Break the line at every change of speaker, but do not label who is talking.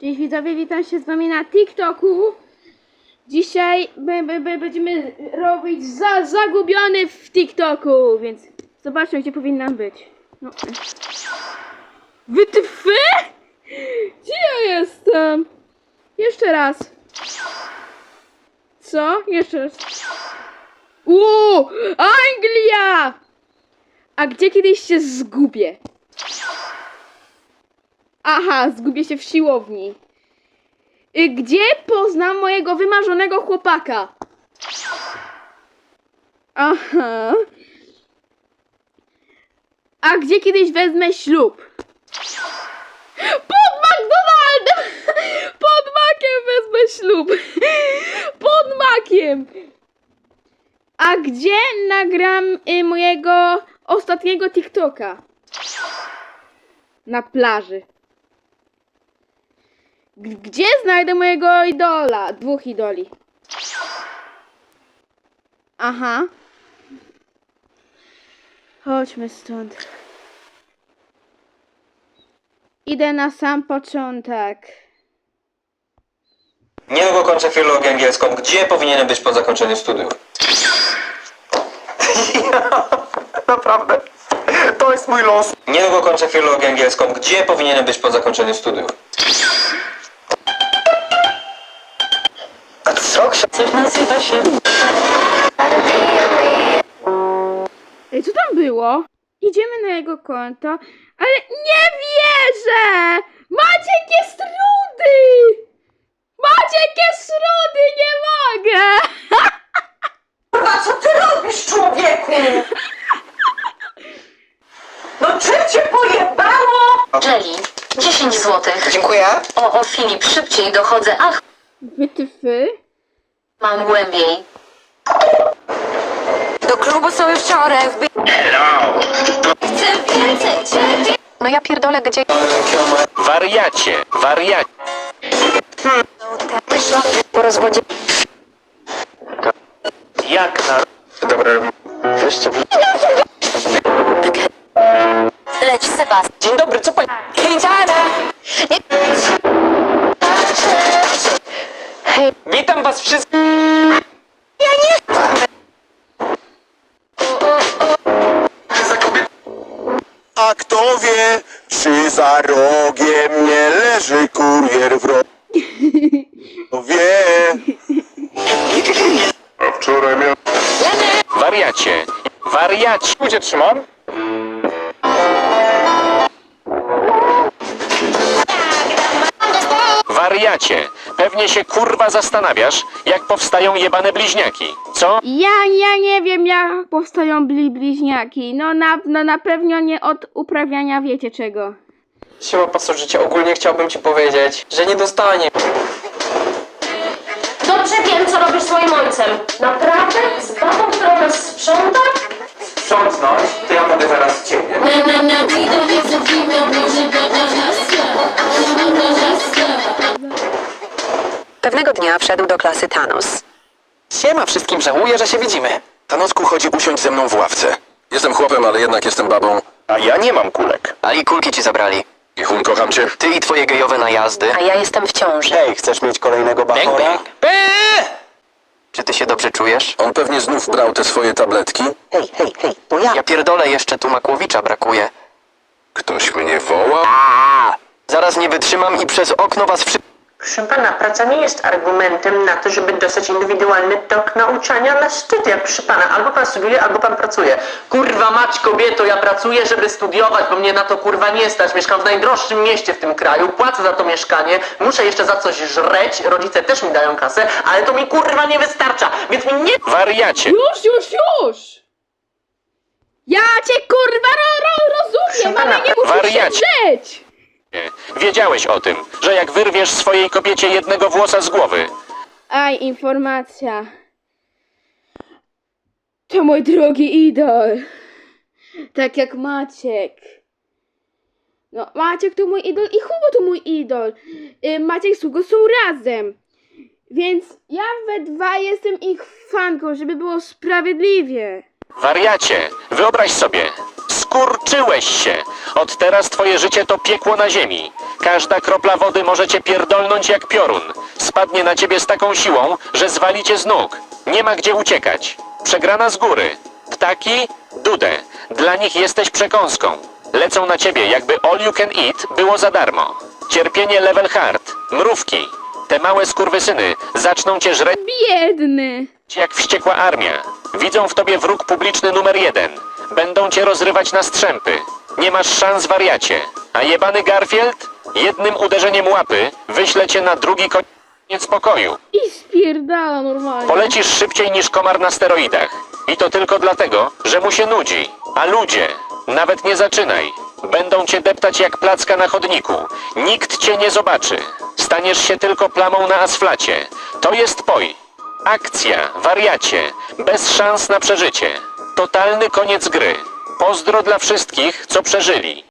Cześć widzowie, witam się z wami na TikToku. Dzisiaj b- b- b- będziemy robić za zagubiony w TikToku, więc zobaczmy gdzie powinnam być. No. Wytwy? Gdzie ja jestem? Jeszcze raz. Co? Jeszcze raz. Uuu! Anglia! A gdzie kiedyś się zgubię? Aha, zgubię się w siłowni. Y, Gdzie poznam mojego wymarzonego chłopaka? Aha. A gdzie kiedyś wezmę ślub? Pod McDonaldem! Pod makiem wezmę ślub. Pod makiem. A gdzie nagram y, mojego ostatniego TikToka? Na plaży. Gdzie znajdę mojego idola? Dwóch idoli. Aha. Chodźmy stąd. Idę na sam początek.
Niedługo kończę filologię angielską. Gdzie powinienem być po zakończeniu studiów?
Naprawdę. To jest mój los.
Niedługo kończę filologię angielską. Gdzie powinienem być po zakończeniu studiów?
Coś nazywa się
Ej, co tam było? Idziemy na jego konto, ale nie wierzę! Maciek jest rudy! Maciek jest rudy, nie mogę!
Kurwa, co ty robisz, człowieku? No czym cię pojebało?
Jelly, 10 złotych.
Dziękuję.
O, o Filip, szybciej dochodzę. Ach,
Wytyfy?
Mam głębiej.
Do klubu są już czorek.
Chcę więcej ciebie.
No ja pierdolę, gdzie...
Wariacie, wariacie.
Po rozwodzie...
Jak na...
Dobra. Jeszcze...
Leć, Sebastian.
Dzień dobry, co pani...
Hej,
Witam was wszystkich.
A kto wie, czy za rogiem nie leży kurier w rogu? Kto wie? A wczoraj miał...
Wariacie, wariacie. Gdzie trzymam? Wariacie, pewnie się kurwa zastanawiasz, jak powstają jebane bliźniaki, co?
Ja, ja nie wiem jak powstają bli bliźniaki. No na, no na pewno nie od uprawiania wiecie czego.
Siema pasożycie, ogólnie chciałbym ci powiedzieć, że nie dostanie.
Dobrze wiem, co robisz swoim ojcem. Naprawdę? Z babą, która nas sprząta?
Sprzątnąć, to ja mogę zaraz ciebie.
Pewnego dnia wszedł do klasy Thanos.
Siema wszystkim, żałuję, że się widzimy.
Tanocku chodzi usiąść ze mną w ławce. Jestem chłopem, ale jednak jestem babą.
A ja nie mam kulek.
Ali kulki ci zabrali.
I hun, kocham cię.
Ty i twoje gejowe najazdy.
A ja jestem w ciąży.
Hej, chcesz mieć kolejnego bachora?
Czy ty się dobrze czujesz?
On pewnie znów brał te swoje tabletki.
Hej, hej, hej, to ja.
Ja pierdolę, jeszcze tu Makłowicza brakuje.
Ktoś mnie woła?
Zaraz nie wytrzymam i przez okno was wszy...
Proszę pana, praca nie jest argumentem na to, żeby dostać indywidualny tok nauczania na studia. Proszę pana, albo pan studiuje, albo pan pracuje. Kurwa mać kobieto, ja pracuję, żeby studiować, bo mnie na to kurwa nie stać. Mieszkam w najdroższym mieście w tym kraju, płacę za to mieszkanie, muszę jeszcze za coś żreć, rodzice też mi dają kasę, ale to mi kurwa nie wystarcza, więc mi nie
Wariacie,
Już, już, już! Ja cię kurwa ro, ro, rozumiem,
Proszę
ale
pana,
nie musisz
wariacie.
się drzeć!
Wiedziałeś o tym, że jak wyrwiesz swojej kobiecie jednego włosa z głowy,
Aj, informacja. To mój drogi idol. Tak jak Maciek. No, Maciek to mój idol i Hugo to mój idol. Y, Maciek z Hugo są razem. Więc ja we dwa jestem ich fanką, żeby było sprawiedliwie.
wariacie, wyobraź sobie, Wkurczyłeś się. Od teraz twoje życie to piekło na ziemi. Każda kropla wody może cię pierdolnąć jak piorun. Spadnie na ciebie z taką siłą, że zwali cię z nóg. Nie ma gdzie uciekać. Przegrana z góry. Ptaki? Dudę. Dla nich jesteś przekąską. Lecą na ciebie, jakby all you can eat było za darmo. Cierpienie level hard. Mrówki. Te małe skurwysyny zaczną cię żreć
Biedny.
jak wściekła armia. Widzą w tobie wróg publiczny numer jeden. Będą cię rozrywać na strzępy. Nie masz szans, wariacie. A jebany Garfield? Jednym uderzeniem łapy wyśle cię na drugi koniec pokoju.
I spierdala normalnie.
Polecisz szybciej niż komar na steroidach. I to tylko dlatego, że mu się nudzi. A ludzie, nawet nie zaczynaj. Będą cię deptać jak placka na chodniku. Nikt cię nie zobaczy. Staniesz się tylko plamą na asflacie. To jest poj. Akcja, wariacie, bez szans na przeżycie. Totalny koniec gry. Pozdro dla wszystkich, co przeżyli.